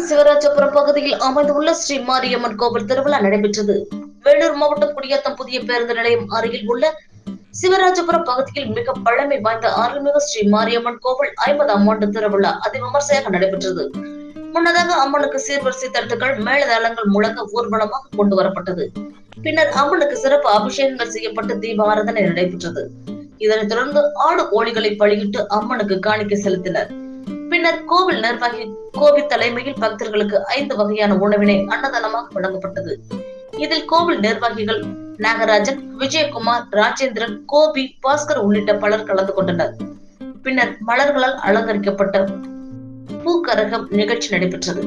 சேலம் சிவராஜபுரம் பகுதியில் அமைந்துள்ள ஸ்ரீ மாரியம்மன் கோவில் திருவிழா நடைபெற்றது. வேலூர் மாவட்டம் குடியாத்தம் புதிய பேருந்து நிலையம் அருகில் உள்ள சிவராஜபுரம் பகுதியில் மிக பழமை வாய்ந்த அருள்மிகு ஸ்ரீ மாரியம்மன் கோவில் ஐம்பதாம் ஆண்டு திருவிழா அதிவிமர்சையாக நடைபெற்றது. முன்னதாக அம்மனுக்கு சீர்வரிசை தட்டுகள் மேலதாளங்கள் முழங்க ஊர்வலமாக கொண்டு வரப்பட்டது. பின்னர் அம்மனுக்கு சிறப்பு அபிஷேகங்கள் செய்யப்பட்டு தீப ஆராதனை நடைபெற்றது. இதனைத் தொடர்ந்து ஆடு கோழிகளை பழியிட்டு அம்மனுக்கு காணிக்கை செலுத்தினர். பின்னர் கோவில் நிர்வாகி கோவில் தலைமையில் பக்தர்களுக்கு ஐந்து வகையான உணவினை அன்னதானமாக வழங்கப்பட்டது. இதில் கோவில் நிர்வாகிகள் நாகராஜன் விஜயகுமார் ராஜேந்திரன் கோபி பாஸ்கர் உள்ளிட்ட பலர் கலந்து கொண்டனர். பின்னர் மலர்களால் அலங்கரிக்கப்பட்ட பூக்கரகம் நிகழ்ச்சி நடைபெற்றது.